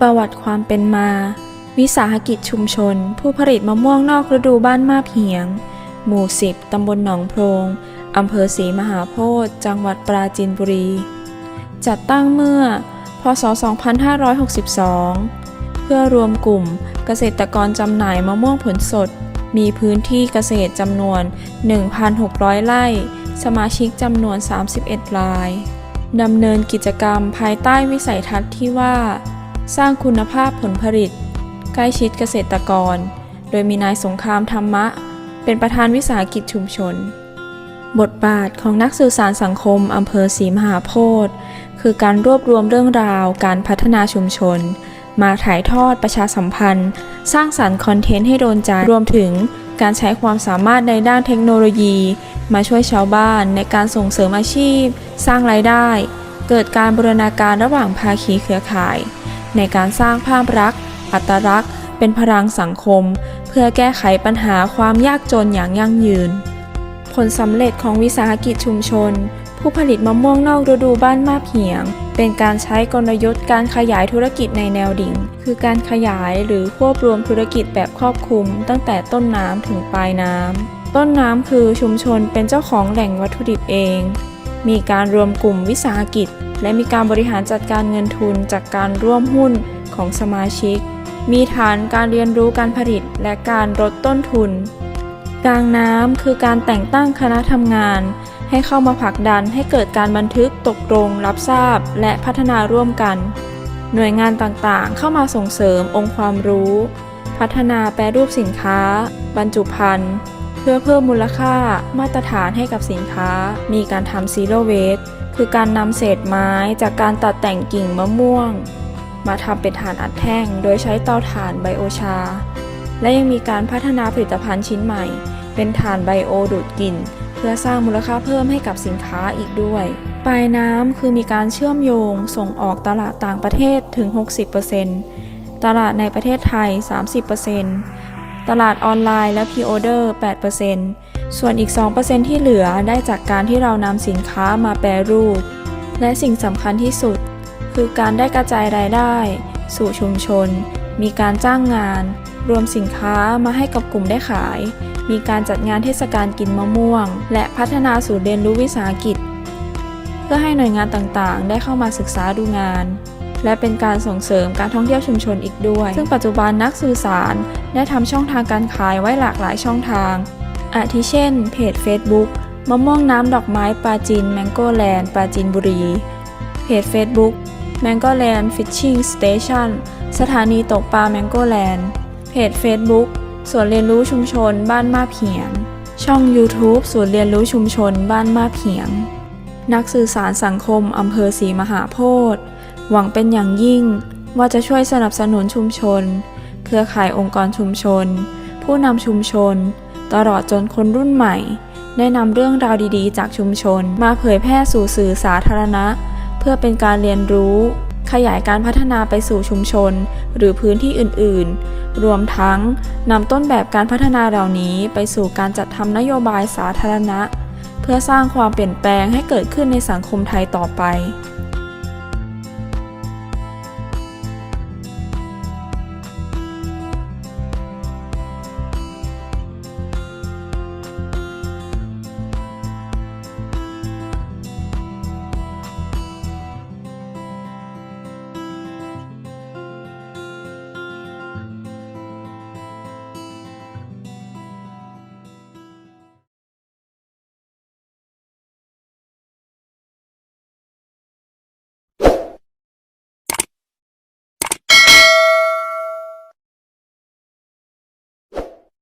ประวัติความเป็นมา วิสาหกิจชุมชน ผู้ผลิตมะม่วงนอกฤดูบ้านมาเหียง หมู่ 10 ตำบลหนองโพรงอำเภอศรีมหาโพธิ์จังหวัดปราจีนบุรี จัดตั้งเมื่อ พศ 2562 เพื่อรวมกลุ่มเกษตรกรจำหน่ายมะม่วงผลสด มีพื้นที่เกษตรจำนวน 1,600 ไร่ สมาชิกจำนวน 31 ราย ดำเนินกิจกรรมภายใต้วิสัยทัศน์ที่ว่า สร้างคุณภาพผลผลิต ใกล้ชิดเกษตรกร โดยมีนายสงครามธรรมะ เป็นประธานวิสาหกิจชุมชน บทบาทของนักสื่อสารสังคมอำเภอศรีมหาโพธิ์คือการรวบรวมเรื่องราวการพัฒนาชุมชน มาถ่ายทอดประชาสัมพันธ์ สร้างสรรค์คอนเทนต์ให้โดนใจรวมถึงการใช้ความสามารถในด้านเทคโนโลยี มาช่วยชาวบ้านในการส่งเสริมอาชีพ สร้างรายได้ เกิดการบูรณาการระหว่างภาคีเครือข่าย ในการสร้างภาพลักษณ์ อัตลักษณ์ เป็นพลังสังคม เพื่อแก้ไขปัญหาความยากจนอย่างยั่งยืน ผลสำเร็จของวิสาหกิจชุมชน ผู้ผลิตมะม่วงนอกฤดูบ้านมาบเหียง เป็นการใช้กลยุทธ์การขยายธุรกิจในแนวดิ่ง คือการขยายหรือควบรวมธุรกิจแบบครอบคลุม ตั้งแต่ต้นน้ำถึงปลายน้ำต้นน้ำคือชุมชนเป็นเจ้าของแหล่งวัตถุดิบเอง มีการรวมกลุ่มวิสาหกิจ และมีการบริหารจัดการเงินทุนจากการร่วมหุ้นของสมาชิก มีฐานการเรียนรู้การผลิตและการลดต้นทุน กลางน้ำคือการแต่งตั้งคณะทำงาน ให้เข้ามาผลักดันให้เกิดการบันทึกตกลงรับทราบ และพัฒนาร่วมกัน หน่วยงานต่างๆ เข้ามาส่งเสริมองค์ความรู้ พัฒนาแปรรูปสินค้า บรรจุภัณฑ์เพื่อเพิ่มมูลค่ามาตรฐานให้กับสินค้า มีการทำซีโร่เวส คือการนำเศษไม้จากการตัดแต่งกิ่งมะม่วง มาทำเป็นฐานอัดแท่ง โดยใช้เตาถ่านไบโอชา และยังมีการพัฒนาผลิตภัณฑ์ชิ้นใหม่ เป็นถ่านไบโอดูดกลิ่น เพื่อสร้างมูลค่าเพิ่มให้กับสินค้าอีกด้วย ปลายน้ำคือมีการเชื่อมโยงส่งออกตลาดต่างประเทศถึง 60%ตลาดในประเทศไทย 30%ตลาดออนไลน์และพีออเดอร์ 8% ส่วนอีก 2%ที่เหลือได้จากการที่เรานำสินค้ามาแปรรูป และสิ่งสำคัญที่สุด คือการได้กระจายรายได้ สู่ชุมชน มีการจ้างงาน รวมสินค้ามาให้กับกลุ่มได้ขาย มีการจัดงานเทศกาลกินมะม่วง และพัฒนาศูนย์เรียนรู้วิสาหกิจ เพื่อให้หน่วยงานต่างๆ ได้เข้ามาศึกษาดูงานและเป็นการส่งเสริมการท่องเที่ยวชุมชนอีกด้วย ซึ่งปัจจุบันนักสื่อสารได้ทำช่องทางการขายไว้หลากหลายช่องทาง อาทิเช่น เพจ Facebook มะม่วงน้ำดอกไม้ปลาจีนแมงโก้แลนด์ปลาจีนบุรี เพจ Facebook Mango Land Fishing Station สถานีตกปลา Mango Land เพจ Facebook ส่วนเรียนรู้ชุมชนบ้านมาเหียง ช่อง YouTube ส่วนเรียนรู้ชุมชนบ้านมาเหียง นักสื่อสารสังคมอำเภอศรีมหาโพธิ์หวังเป็นอย่างยิ่งว่าจะช่วยสนับสนุนชุมชน เครือข่ายองค์กรชุมชน ผู้นำชุมชน ตลอดจนคนรุ่นใหม่ ได้นำเรื่องราวดีๆ จากชุมชน มาเผยแพร่สู่สื่อสาธารณะ เพื่อเป็นการเรียนรู้ ขยายการพัฒนาไปสู่ชุมชน หรือพื้นที่อื่นๆ รวมทั้งนำต้นแบบการพัฒนาเหล่านี้ไปสู่การจัดทำนโยบายสาธารณะ เพื่อสร้างความเปลี่ยนแปลงให้เกิดขึ้นในสังคมไทยต่อไป